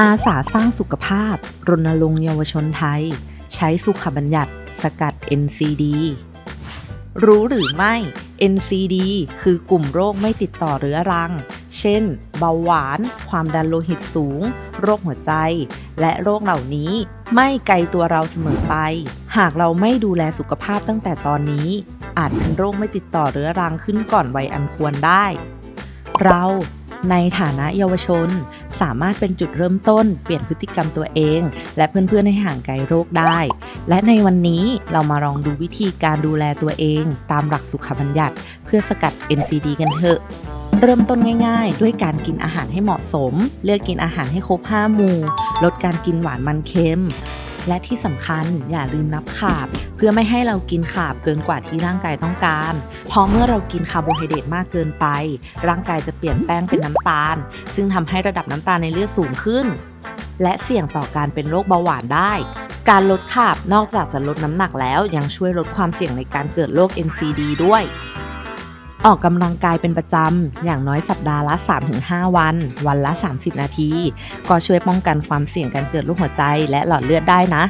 อาสาสร้างสุขภาพ รณรงค์เยาวชนไทย ใช้สุขบัญญัติ สกัด NCD รู้หรือไม่ NCD คือกลุ่มโรคไม่ติดต่อเรื้อรัง เช่น เบาหวาน ความดันโลหิตสูง โรคหัวใจ และโรคเหล่านี้ไม่ไกลตัวเราเสมอไป หากเราไม่ดูแลสุขภาพตั้งแต่ตอนนี้ อาจเป็นโรคไม่ติดต่อเรื้อรังขึ้นก่อนวัยอันควรได้ เราในฐานะเยาวชน สามารถเป็นจุดเริ่มต้น เปลี่ยนพฤติกรรมตัวเอง และเพื่อนๆให้ห่างไกลโรคได้ และในวันนี้เรามาลองดูวิธีการดูแลตัวเอง ตามหลักสุขบัญญัติ เพื่อสกัด NCD กันเถอะเริ่มต้นง่ายๆ ด้วยการกินอาหารให้เหมาะสม เลือกกินอาหารให้ครบ 5 หมู่ ลดการกินหวานมันเค็ม และที่สำคัญอย่าลืมนับขาบ เพื่อไม่ให้เรากินขาบเกินกว่าที่ร่างกายต้องการ เพราะเมื่อเรากินคาร์โบไฮเดรตมากเกินไป ร่างกายจะเปลี่ยนแป้งเป็นน้ำตาล ซึ่งทำให้ระดับน้ำตาลในเลือดสูงขึ้น และเสี่ยงต่อการเป็นโรคเบาหวานได้การลดขาบนอกจากจะลดน้ำหนักแล้วยังช่วยลดความเสี่ยงในการเกิดโรค NCD ด้วย ออกกำลังกายเป็นประจำ อย่างน้อยสัปดาห์ละ 3-5 วัน วันละ 30 นาที ก็ช่วยป้องกันความเสี่ยงการเกิดโรคหัวใจและหลอดเลือดได้นะ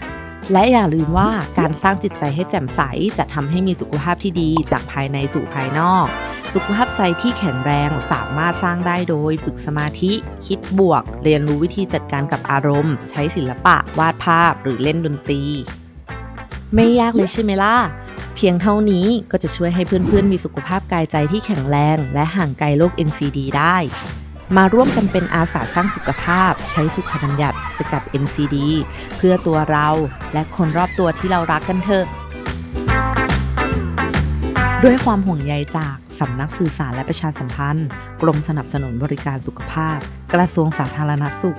และอย่าลืมว่าการสร้างจิตใจให้แจ่มใส จะทำให้มีสุขภาพที่ดีจากภายในสู่ภายนอก สุขภาพใจที่แข็งแรงสามารถสร้างได้โดย ฝึกสมาธิ คิดบวก เรียนรู้วิธีจัดการกับอารมณ์ ใช้ศิลปะ วาดภาพ หรือเล่นดนตรี ไม่ยากเลยใช่ไหมล่ะ เพียงเท่านี้ก็จะช่วยให้เพื่อนๆ มีสุขภาพกายใจที่แข็งแรง และห่างไกลโรค NCD ได้ มาร่วมกันเป็นอาสาสร้างสุขภาพ ใช้สุขบัญญัติสกัด NCD เพื่อตัวเราและคนรอบตัวที่เรารักกันเถอะ ด้วยความห่วงใยจากสำนักสื่อสารและประชาสัมพันธ์ กรมสนับสนุนบริการสุขภาพ กระทรวงสาธารณสุข